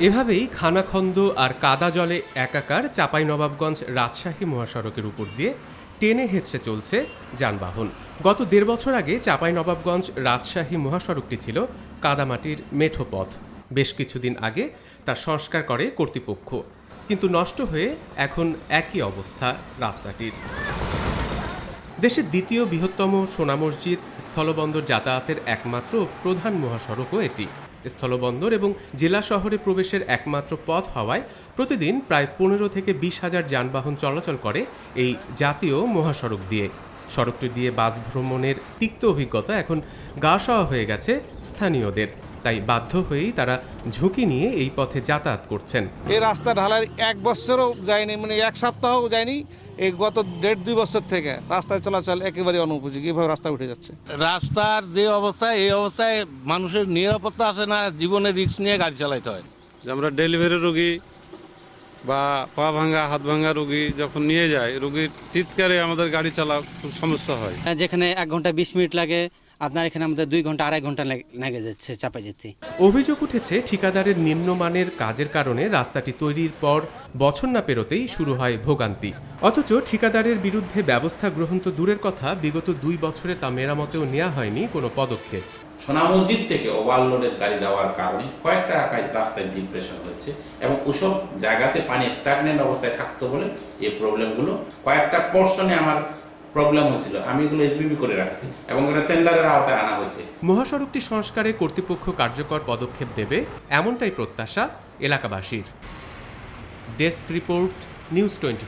এভাবেই খানাখন্দ আর কাদা জলে একাকার চাঁপাইনবাবগঞ্জ রাজশাহী মহাসড়কের উপর দিয়ে টেনে হেঁচড়ে চলছে যানবাহন। গত দেড় বছর আগে চাঁপাইনবাবগঞ্জ রাজশাহী মহাসড়কটি ছিল কাদামাটির মেঠো পথ বেশ কিছুদিন আগে তার সংস্কার করে কর্তৃপক্ষ। কিন্তু নষ্ট হয়ে এখন একই অবস্থা রাস্তাটির। দেশের দ্বিতীয় বৃহত্তম সোনা মসজিদ, স্থলবন্দর যাতায়াতের একমাত্র প্রধান মহাসড়কও এটি। স্থলবন্দর এবং জেলা শহরে প্রবেশের একমাত্র পথ হওয়ায় প্রতিদিন প্রায় পনেরো থেকে বিশ হাজার যানবাহন চলাচল করে এই জাতীয় মহাসড়ক দিয়ে। সড়কটি দিয়ে বাস ভ্রমণের তিক্ত অভিজ্ঞতা এখন গা হয়ে গেছে স্থানীয়দের। তাই বাধ্য হয়েই তারা ঝুঁকি নিয়ে এই পথে যাতায়াত করছেন। এই রাস্তা ঢালার এক বছরও যায়নি মানে এক সপ্তাহও যায়নি এই গত দেড় দুই বছর থেকে রাস্তায় চলাচল একেবারে অনুপযোগী। এভাবে রাস্তা উঠে যাচ্ছে। রাস্তার যে অবস্থায় এই অবস্থায় মানুষের নিরাপত্তা আছে না জীবনের রিস্ক নিয়ে গাড়ি চালাইতে হয়? যে আমরা ডেলিভারি রোগী বা পা ভাঙা হাত ভাঙা রোগী যখন নিয়ে যায় রোগীর চিৎকারে আমাদের গাড়ি চালা খুব সমস্যা হয়। হ্যাঁ, যেখানে এক ঘণ্টা বিশ মিনিট লাগে আপনার এখানে আমাদের দুই ঘণ্টা আড়াই ঘণ্টা লেগে- যাচ্ছে চাপা যেতে অভিযোগ উঠেছে ঠিকাদারের নিম্নমানের কাজের কারণে রাস্তাটি তৈরির পর বছর না পেরোতেই শুরু হয় ভোগান্তি। অথচ ঠিকাদারের বিরুদ্ধে ব্যবস্থা গ্রহণ তো দূরের কথা বিগত দুই বছরে তা মেরামতেও নেওয়া হয়নি কোনো পদক্ষেপ। সোনা মসজিদ থেকে ওভারলোডের গাড়ি যাওয়ার কারণে কয়েকটা এলাকায় রাস্তায় ডিপ্রেশন হচ্ছে এবং ওসব জায়গাতে পানি স্ট্যাগনেন্ট অবস্থায় থাকতো বলে এই প্রবলেমগুলো কয়েকটা পোর্শনে আমার প্রবলেম হয়েছিল। আমি এগুলো এসবিবি করে রাখছি এবং এটা টেন্ডারের আওতায় আনা হয়েছে। মহাসড়কটি সংস্কারে কর্তৃপক্ষ কার্যকর পদক্ষেপ দেবে এমনটাই প্রত্যাশা এলাকাবাসীর। Desk report, news twenty